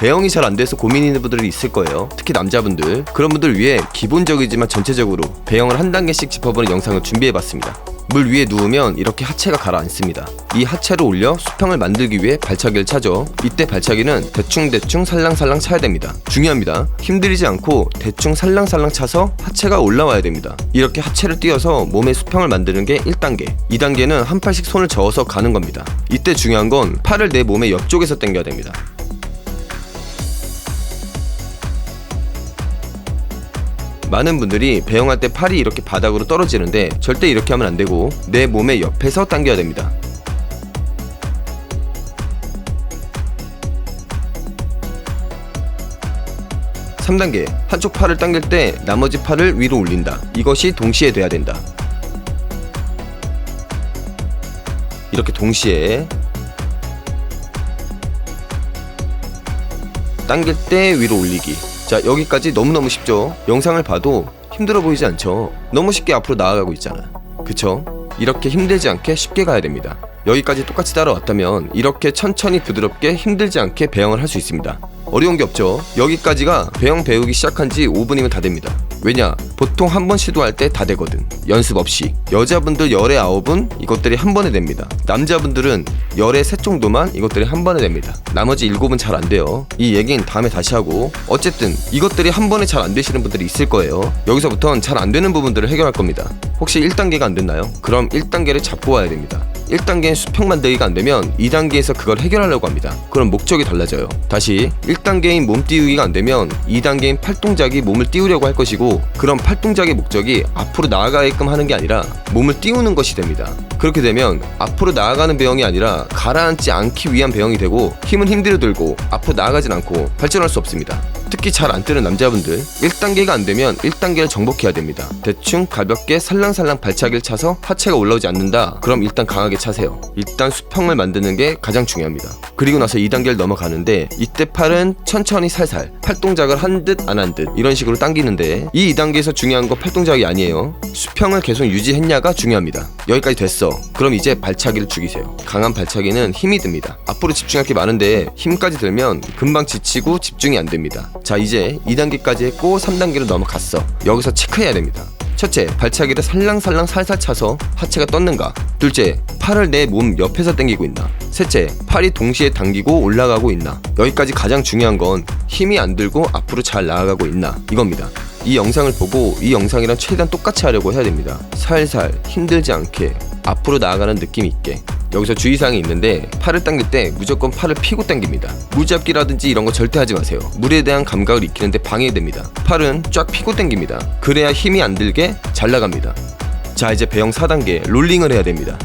배영이 잘 안 돼서 고민 있는 분들이 있을 거예요. 특히 남자분들. 그런 분들 위해 기본적이지만 전체적으로 배영을 한 단계씩 짚어보는 영상을 준비해봤습니다. 물 위에 누우면 이렇게 하체가 가라앉습니다. 이 하체를 올려 수평을 만들기 위해 발차기를 차죠. 이때 발차기는 대충대충 살랑살랑 차야 됩니다. 중요합니다. 힘들이지 않고 대충 살랑살랑 차서 하체가 올라와야 됩니다. 이렇게 하체를 띄어서 몸의 수평을 만드는 게 1단계. 2단계는 한 팔씩 손을 저어서 가는 겁니다. 이때 중요한 건 팔을 내 몸의 옆쪽에서 당겨야 됩니다. 많은 분들이 배영할 때 팔이 이렇게 바닥으로 떨어지는데 절대 이렇게 하면 안 되고 내 몸의 옆에서 당겨야 됩니다. 삼단계 한쪽 팔을 당길 때 나머지 팔을 위로 올린다. 이것이 동시에 돼야 된다. 이렇게 동시에 당길 때 위로 올리기. 자, 여기까지 너무너무 쉽죠? 영상을 봐도 힘들어 보이지 않죠? 너무 쉽게 앞으로 나아가고 있잖아. 그쵸? 이렇게 힘들지 않게 쉽게 가야 됩니다. 여기까지 똑같이 따라왔다면 이렇게 천천히 부드럽게 힘들지 않게 배영을 할 수 있습니다. 어려운 게 없죠. 여기까지가 배영 배우기 시작한 지 5분이면 다 됩니다. 왜냐? 보통 한 번 시도할 때 다 되거든. 연습 없이. 여자분들 열에 아홉은 이것들이 한 번에 됩니다. 남자분들은 열에 셋 정도만 이것들이 한 번에 됩니다. 나머지 일곱은 잘 안 돼요. 이 얘기는 다음에 다시 하고. 어쨌든 이것들이 한 번에 잘 안 되시는 분들이 있을 거예요. 여기서부터는 잘 안 되는 부분들을 해결할 겁니다. 혹시 1단계가 안 됐나요? 그럼 1단계를 잡고 와야 됩니다. 1단계는 수평 만들기가 안 되면 2단계에서 그걸 해결하려고 합니다. 그럼 목적이 달라져요. 다시 1단계인 몸 띄우기가 안 되면 2단계인 팔 동작이 몸을 띄우려고 할 것이고 그럼 팔동작의 목적이 앞으로 나아가게끔 하는 게 아니라 몸을 띄우는 것이 됩니다. 그렇게 되면 앞으로 나아가는 배영이 아니라 가라앉지 않기 위한 배영이 되고 힘은 힘들어 들고 앞으로 나아가진 않고 발전할 수 없습니다. 특히 잘 안 뜨는 남자분들 1단계가 안 되면 1단계를 정복해야 됩니다. 대충 가볍게 살랑살랑 발차기를 차서 하체가 올라오지 않는다. 그럼 일단 강하게 차세요. 일단 수평을 만드는 게 가장 중요합니다. 그리고 나서 2단계를 넘어가는데 이때 팔은 천천히 살살 팔 동작을 한 듯 안 한 듯 이런 식으로 당기는데 이 2단계에서 중요한 건 팔 동작이 아니에요. 수평을 계속 유지했냐가 중요합니다. 여기까지 됐어. 그럼 이제 발차기를 죽이세요. 강한 발차기는 힘이 듭니다. 앞으로 집중할 게 많은데 힘까지 들면 금방 지치고 집중이 안 됩니다. 자 이제 2단계까지 했고 3단계로 넘어갔어. 여기서 체크해야 됩니다. 첫째, 발차기를 살랑살랑 살살 차서 하체가 떴는가. 둘째, 팔을 내 몸 옆에서 당기고 있나. 셋째, 팔이 동시에 당기고 올라가고 있나. 여기까지 가장 중요한 건 힘이 안 들고 앞으로 잘 나아가고 있나. 이겁니다. 이 영상을 보고 이 영상이랑 최대한 똑같이 하려고 해야 됩니다. 살살 힘들지 않게 앞으로 나아가는 느낌 있게. 여기서 주의사항이 있는데 팔을 당길 때 무조건 팔을 피고 당깁니다. 물잡기라든지 이런 거 절대 하지 마세요. 물에 대한 감각을 익히는데 방해됩니다. 팔은 쫙 피고 당깁니다. 그래야 힘이 안 들게 잘 나갑니다. 자 이제 배영 4단계 롤링을 해야 됩니다.